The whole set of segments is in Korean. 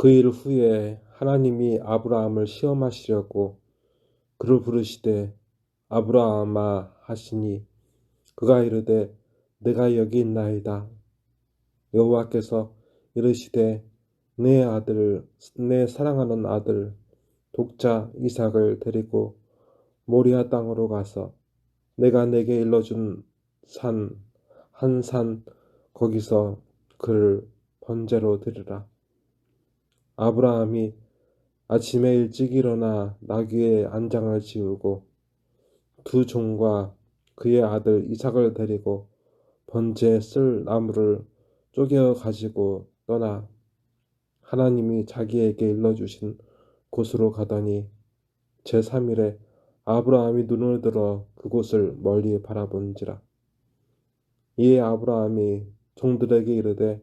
그 일 후에 하나님이 아브라함을 시험하시려고 그를 부르시되 아브라함아 하시니 그가 이르되 내가 여기 있나이다. 여호와께서 이르시되 내 아들 내 사랑하는 아들 독자 이삭을 데리고 모리아 땅으로 가서 내가 내게 일러준 산 한산 거기서 그를 번제로 드리라. 아브라함이 아침에 일찍 일어나 나귀의 안장을 지우고 두 종과 그의 아들 이삭을 데리고 번제에 쓸 나무를 쪼개어 가지고 떠나 하나님이 자기에게 일러주신 곳으로 가더니 제3일에 아브라함이 눈을 들어 그곳을 멀리 바라본지라. 이에 아브라함이 종들에게 이르되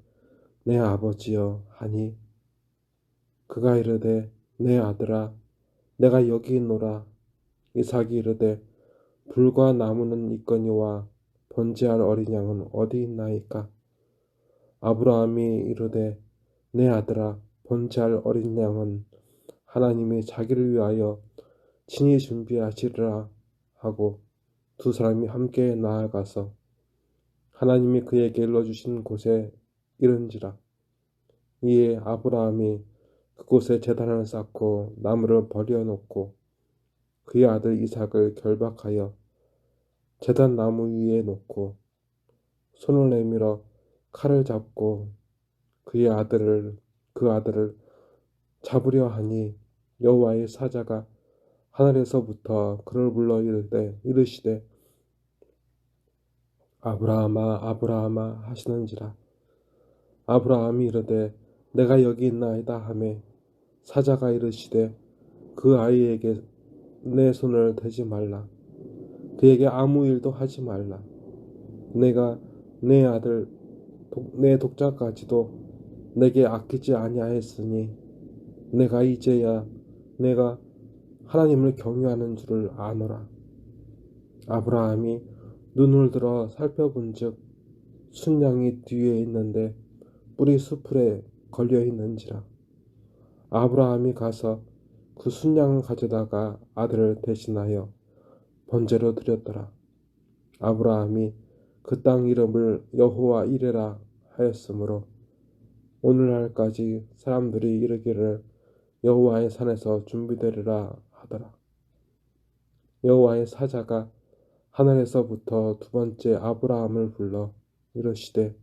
내 아버지여 하니 그가 이르되 내 아들아 내가 여기 있노라. 이삭이 이르되 불과 나무는 있거니와 번제할 어린 양은 어디 있나이까? 아브라함이 이르되 내 아들아 번제할 어린 양은 하나님이 자기를 위하여 친히 준비하시리라 하고 두 사람이 함께 나아가서 하나님이 그에게 일러주신 곳에 이른지라. 이에 아브라함이 그곳에 제단을 쌓고 나무를 버려놓고 그의 아들 이삭을 결박하여 제단 나무 위에 놓고 손을 내밀어 칼을 잡고 그의 아들을 그 아들을 잡으려 하니 여호와의 사자가 하늘에서부터 그를 불러 이르되 이르시되 아브라함아 아브라함아 하시는지라 아브라함이 이르되 내가 여기 있나이다 하매 사자가 이르시되 그 아이에게 내 손을 대지 말라. 그에게 아무 일도 하지 말라. 내가 내 아들 내 독자까지도 내게 아끼지 아니하였으니 내가 이제야 내가 하나님을 경유하는 줄을 아노라. 아브라함이 눈을 들어 살펴본즉 순양이 뒤에 있는데 뿌리 수풀에 걸려 있는지라. 아브라함이 가서 그 순양을 가져다가 아들을 대신하여 번제로 드렸더라. 아브라함이 그 땅 이름을 여호와 이레라 하였으므로 오늘날까지 사람들이 이르기를 여호와의 산에서 준비되리라 하더라. 여호와의 사자가 하늘에서부터 두 번째 아브라함을 불러 이르시되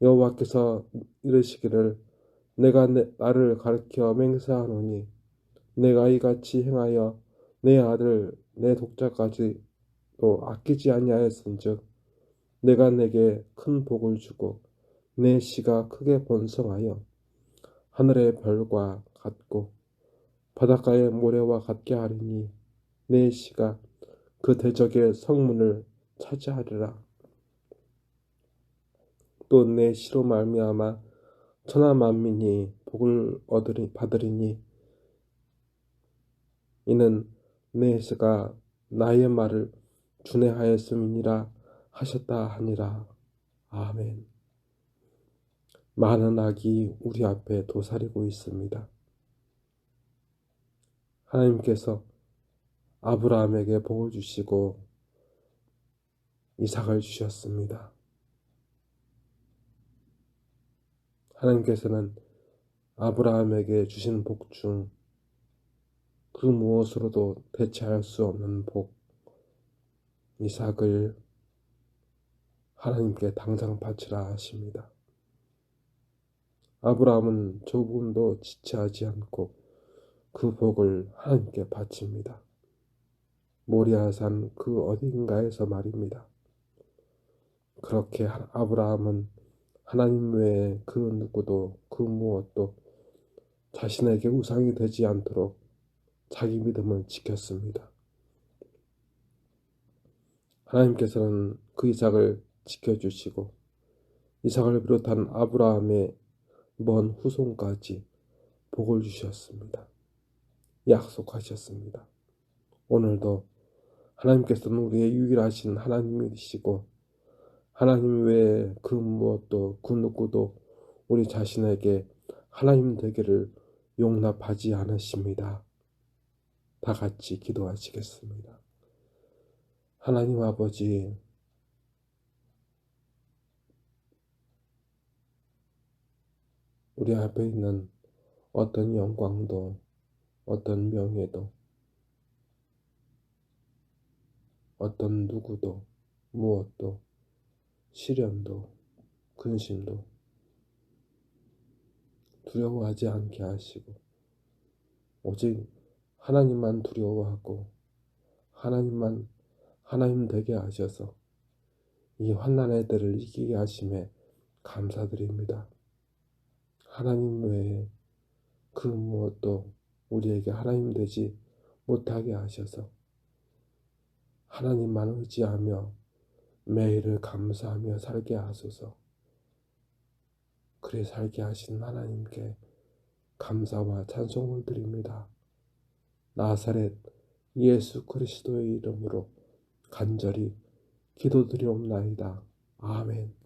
여호와께서 이르시기를 내가 내, 나를 가르켜 맹세하노니 내가 이같이 행하여 내 아들 내 독자까지도 아끼지 아니하였은즉 내가 내게 큰 복을 주고 내 씨가 크게 번성하여 하늘의 별과 같고 바닷가의 모래와 같게 하리니 내 씨가 그 대적의 성문을 차지하리라. 또 내 시로 말미암아 천하 만민이 복을 얻으리 받으리니 이는 내 씨가 나의 말을 준행하였음이니라 하셨다 하니라. 아멘. 많은 악이 우리 앞에 도사리고 있습니다. 하나님께서 아브라함에게 복을 주시고 이삭을 주셨습니다. 하나님께서는 아브라함에게 주신 복 중 그 무엇으로도 대체할 수 없는 복, 이삭을 하나님께 당장 바치라 하십니다. 아브라함은 조금도 지체하지 않고 그 복을 하나님께 바칩니다. 모리아산 그 어딘가에서 말입니다. 그렇게 아브라함은 하나님 외에 그 누구도 그 무엇도 자신에게 우상이 되지 않도록 자기 믿음을 지켰습니다. 하나님께서는 그 이삭을 지켜주시고 이삭을 비롯한 아브라함의 먼 후손까지 복을 주셨습니다. 약속하셨습니다. 오늘도 하나님께서는 우리의 유일하신 하나님이시고 하나님 외에 그 무엇도 그 누구도 우리 자신에게 하나님 되기를 용납하지 않으십니다. 다 같이 기도하시겠습니다. 하나님 아버지, 우리 앞에 있는 어떤 영광도, 어떤 명예도, 어떤 누구도, 무엇도, 시련도, 근심도 두려워하지 않게 하시고, 오직 하나님만 두려워하고, 하나님만 하나님 되게 하셔서 이 환난의 때를 이기게 하심에 감사드립니다. 하나님 외에 그 무엇도 우리에게 하나님 되지 못하게 하셔서 하나님만 의지하며 매일을 감사하며 살게 하소서. 그래 살게 하신 하나님께 감사와 찬송을 드립니다. 나사렛 예수 그리스도의 이름으로 간절히 기도드리옵나이다. 아멘.